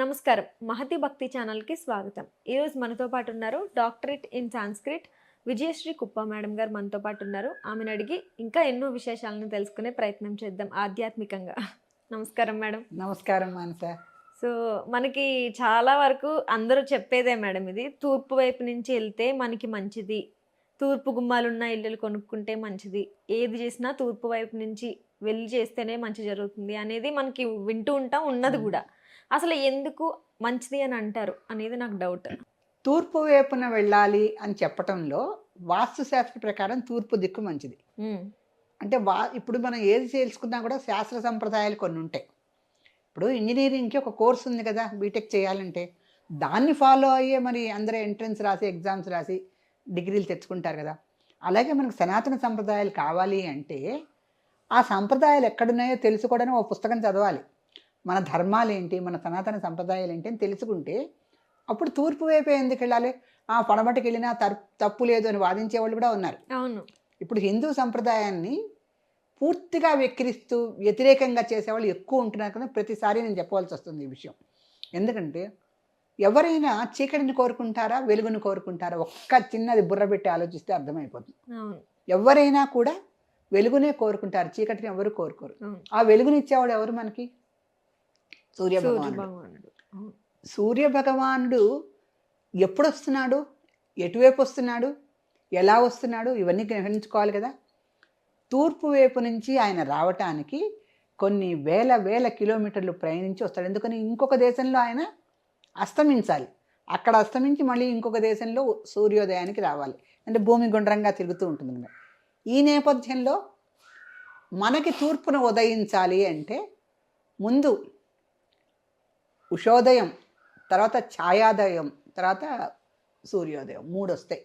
నమస్కారం. మహతి భక్తి ఛానల్కి స్వాగతం. ఈరోజు మనతో పాటు ఉన్నారు డాక్టరేట్ ఇన్ సాంస్క్రిట్ విజయశ్రీ కుప్ప మేడం గారు మనతో పాటు ఉన్నారు. ఆమెను అడిగి ఇంకా ఎన్నో విశేషాలను తెలుసుకునే ప్రయత్నం చేద్దాం ఆధ్యాత్మికంగా. నమస్కారం మేడం. నమస్కారం మానస. సో మనకి చాలా వరకు అందరూ చెప్పేదే మేడం ఇది. తూర్పు వైపు నుంచి వెళ్తే మనకి మంచిది. తూర్పు గుమ్మాలున్న ఇల్లులు కొనుక్కుంటే మంచిది. ఏది చేసినా తూర్పు వైపు నుంచి వెళ్ళి చేస్తేనే మంచి జరుగుతుంది అనేది మనకి వింటూ ఉంటాం ఉన్నది కూడా. అసలు ఎందుకు మంచిది అని అంటారు అనేది నాకు డౌట్ తూర్పు వైపున వెళ్ళాలి అని చెప్పటంలో వాస్తుశాస్త్ర ప్రకారం తూర్పు దిక్కు మంచిది. అంటే వా ఇప్పుడు మనం ఏది చేసుకున్నా కూడా శాస్త్ర సంప్రదాయాలు కొన్ని ఉంటాయి. ఇప్పుడు ఇంజనీరింగ్కి ఒక కోర్స్ ఉంది కదా బీటెక్ చేయాలంటే. దాన్ని ఫాలో అయ్యే మరి అందరూ ఎంట్రన్స్ రాసి ఎగ్జామ్స్ రాసి డిగ్రీలు తెచ్చుకుంటారు కదా. అలాగే మనకు సనాతన సంప్రదాయాలు కావాలి అంటే ఆ సంప్రదాయాలు ఎక్కడున్నాయో తెలుసుకోవడానికి ఒక పుస్తకం చదవాలి. మన ధర్మాలు ఏంటి మన సనాతన సంప్రదాయాలు ఏంటి అని తెలుసుకుంటే అప్పుడు తూర్పు వైపే ఎందుకు వెళ్ళాలి? ఆ పడమటికి వెళ్ళినా తర్- తప్పు లేదు అని వాదించే వాళ్ళు కూడా ఉన్నారు. అవును. ఇప్పుడు హిందూ సంప్రదాయాన్ని పూర్తిగా వెక్కిరిస్తూ వ్యతిరేకంగా చేసేవాళ్ళు ఎక్కువ ఉంటున్నారు కదా ప్రతిసారి నేను చెప్పవలసి వస్తుంది ఈ విషయం. ఎందుకంటే ఎవరైనా చీకటిని కోరుకుంటారా వెలుగుని కోరుకుంటారా? ఒక్క చిన్నది బుర్ర పెట్టి ఆలోచిస్తే అర్థమైపోతుంది. ఎవరైనా కూడా వెలుగునే కోరుకుంటారు చీకటిని ఎవరు కోరుకోరు. ఆ వెలుగునిచ్చేవాడు ఎవరు మనకి? సూర్య భగవానుడు. సూర్య భగవానుడు ఎప్పుడు వస్తున్నాడు ఎటువైపు వస్తున్నాడు? ఎలా వస్తున్నాడు? ఇవన్నీ గ్రహించుకోవాలి కదా. తూర్పు వైపు నుంచి ఆయన రావటానికి కొన్ని వేల వేల కిలోమీటర్లు ప్రయాణించి వస్తాడు. ఎందుకని? ఇంకొక దేశంలో ఆయన అస్తమించాలి. అక్కడ అస్తమించి మళ్ళీ ఇంకొక దేశంలో సూర్యోదయానికి రావాలి. అంటే భూమి గుండ్రంగా తిరుగుతూ ఉంటుంది అన్నమాట. ఈ నేపథ్యంలో మనకి తూర్పున ఉదయించాలి అంటే ముందు ఉషోదయం తర్వాత ఛాయాదయం తర్వాత సూర్యోదయం మూడు వస్తాయి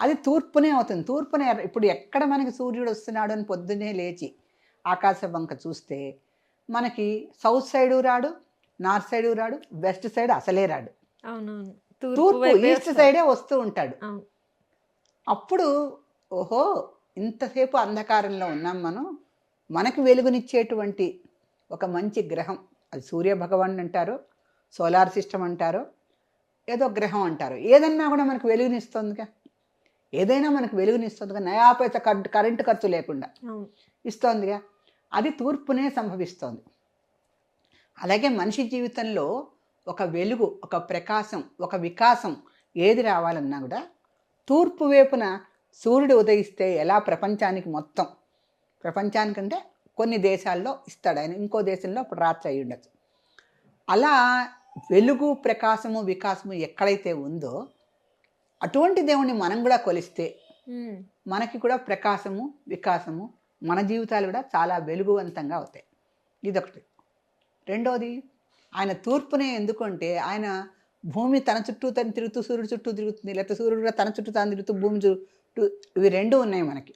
అది తూర్పునే అవుతుంది. తూర్పునే ఇప్పుడు ఎక్కడ మనకి సూర్యుడు వస్తున్నాడు అని పొద్దున్నే లేచి ఆకాశ వంక చూస్తే మనకి సౌత్ సైడు రాడు నార్త్ సైడు రాడు వెస్ట్ సైడ్ అసలే రాడు. తూర్పు ఈస్ట్. సైడే వస్తూ ఉంటాడు. అప్పుడు ఓహో ఇంతసేపు అంధకారంలో ఉన్నాం మనం మనకు వెలుగునిచ్చేటువంటి ఒక మంచి గ్రహం. అది సూర్య భగవాన్ అంటారు సోలార్ సిస్టమ్ అంటారు ఏదో గ్రహం అంటారు. ఏదన్నా కూడా మనకు వెలుగునిస్తుందిగా. ఏదైనా మనకు వెలుగునిస్తుందిగా. నయాపైస కరెంటు ఖర్చు లేకుండా ఇస్తోందిగా. అది తూర్పునే సంభవిస్తోంది. అలాగే మనిషి జీవితంలో ఒక వెలుగు ఒక ప్రకాశం ఒక వికాసం ఏది రావాలన్నా కూడా తూర్పు వైపున సూర్యుడు ఉదయిస్తే ఎలా ప్రపంచానికి మొత్తం? ప్రపంచానికంటే కొన్ని దేశాల్లో ఇస్తాడు. ఆయన ఇంకో దేశంలో అప్పుడు రాత్రి అయి ఉండొచ్చు. అలా వెలుగు ప్రకాశము వికాసము ఎక్కడైతే ఉందో అటువంటి దేవుణ్ణి మనం కూడా కొలిస్తే. మనకి కూడా ప్రకాశము వికాసము మన జీవితాలు కూడా చాలా వెలుగువంతంగా అవుతాయి. ఇదొకటి. రెండోది ఆయన తూర్పునే ఎందుకంటే ఆయన భూమి తన చుట్టూ తను తిరుగుతూ సూర్యుడు చుట్టూ తిరుగుతుంది లేకపోతే సూర్యుడు కూడా తన చుట్టూ తాను తిరుగుతూ భూమి చుట్టూ ఇవి రెండు ఉన్నాయి మనకి.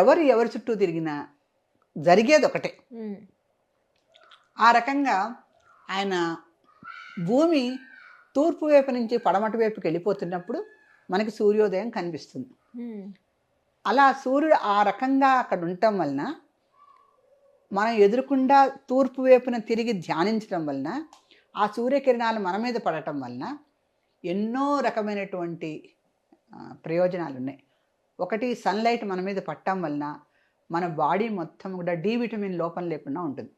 ఎవరు ఎవరి చుట్టూ తిరిగినా జరిగేది ఒకటే. ఆ రకంగా ఆయన భూమి తూర్పు వైపు నుంచి పడమటి వైపుకి వెళ్ళిపోతున్నప్పుడు మనకి సూర్యోదయం కనిపిస్తుంది. అలా సూర్యుడు ఆ రకంగా అక్కడ ఉండటం వలన మనం ఎదురుకుండా తూర్పు వైపున తిరిగి ధ్యానించడం వలన ఆ సూర్యకిరణాలు మన మీద పడటం వలన ఎన్నో రకమైనటువంటి ప్రయోజనాలు ఉన్నాయి ఒకటి సన్లైట్ మన మీద పట్టడం వలన మన బాడీ మొత్తం కూడా డి విటమిన్ లోపం లేకుండా ఉంటుంది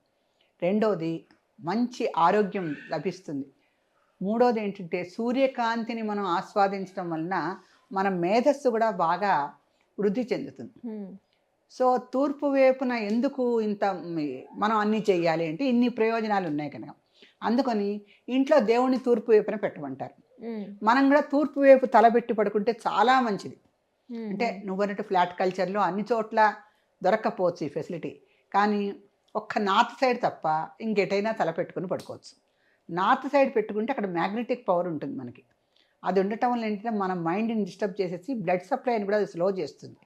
రెండోది మంచి ఆరోగ్యం లభిస్తుంది మూడోది ఏంటంటే సూర్యకాంతిని మనం ఆస్వాదించడం వలన మన మేధస్సు కూడా బాగా వృద్ధి చెందుతుంది. సో తూర్పు వైపున ఎందుకు ఇంత మనం అన్నీ చెయ్యాలి అంటే ఇన్ని ప్రయోజనాలు ఉన్నాయి కనుక అందుకని ఇంట్లో దేవుణ్ణి తూర్పు వైపున పెట్టమంటారు. మనం కూడా తూర్పు వైపు తలబెట్టి పడుకుంటే చాలా మంచిది. అంటే నువ్వన్నట్టు ఫ్లాట్ కల్చర్లో అన్ని చోట్ల దొరక్కపోవచ్చు ఈ ఫెసిలిటీ. కానీ ఒక్క నార్త్ సైడ్ తప్ప ఇంకెటైనా తల పెట్టుకుని పడుకోవచ్చు. నార్త్ సైడ్ పెట్టుకుంటే అక్కడ మ్యాగ్నెటిక్ పవర్ ఉంటుంది మనకి. అది ఉండటం వల్ల ఏంటంటే మన మైండ్ని డిస్టర్బ్ చేసేసి బ్లడ్ సప్లైని కూడా అది స్లో చేస్తుంది.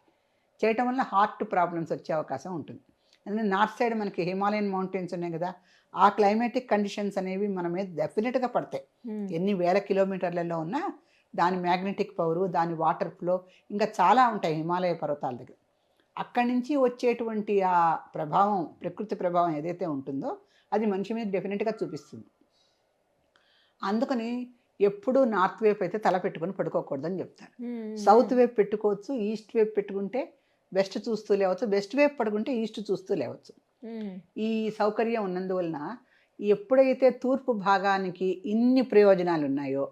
చేయటం వల్ల హార్ట్ ప్రాబ్లమ్స్ వచ్చే అవకాశం ఉంటుంది. ఎందుకంటే నార్త్ సైడ్ మనకి హిమాలయన్ మౌంటైన్స్ ఉన్నాయి కదా ఆ క్లైమేటిక్ కండిషన్స్ అనేవి మన మీద డెఫినెట్గా పడతాయి. ఎన్ని వేల కిలోమీటర్లలో ఉన్నా దాని మ్యాగ్నెటిక్ పవరు దాని వాటర్ ఫ్లో ఇంకా చాలా ఉంటాయి హిమాలయ పర్వతాల దగ్గర. అక్కడి నుంచి వచ్చేటువంటి ఆ ప్రభావం ప్రకృతి ప్రభావం ఏదైతే ఉంటుందో అది మనిషి మీద డెఫినెట్గా చూపిస్తుంది. అందుకని ఎప్పుడూ నార్త్ వైపు అయితే తల పెట్టుకొని పడుకోకూడదని చెప్తారు. సౌత్ వైపు పెట్టుకోవచ్చు ఈస్ట్ వైపు పెట్టుకుంటే వెస్ట్ చూస్తూ లేవచ్చు వెస్ట్ వైపు పడుకుంటే ఈస్ట్ చూస్తూ లేవచ్చు. ఈ సౌకర్యం ఉన్నందువలన ఎప్పుడైతే తూర్పు భాగానికి ఇన్ని ప్రయోజనాలు ఉన్నాయో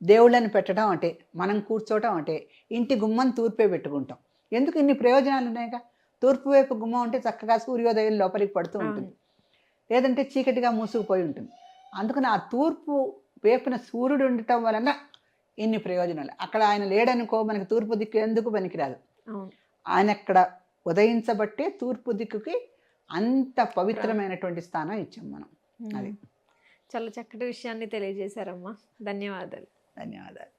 దేవుళ్ళని పెట్టడం అంటే మనం కూర్చోవటం అంటే ఇంటి గుమ్మం తూర్పే పెట్టుకుంటాం. ఎందుకు ఇన్ని ప్రయోజనాలు ఉన్నాయిగా? తూర్పు వైపు గుమ్మం ఉంటే చక్కగా సూర్యోదయం లోపలికి పడుతూ ఉంటుంది. లేదంటే చీకటిగా మూసుకుపోయి ఉంటుంది. అందుకని ఆ తూర్పు వైపున సూర్యుడు ఉండటం వలన ఇన్ని ప్రయోజనాలు. అక్కడ ఆయన లేడనుకో మనకి తూర్పు దిక్కు ఎందుకు పనికిరాదు? ఆయన అక్కడ ఉదయించబట్టే తూర్పు దిక్కుకి అంత పవిత్రమైనటువంటి స్థానం ఇచ్చాం మనం. అది. చాలా చక్కటి విషయాన్ని తెలియజేశారమ్మా. ధన్యవాదాలు. ధన్యవాదాలు.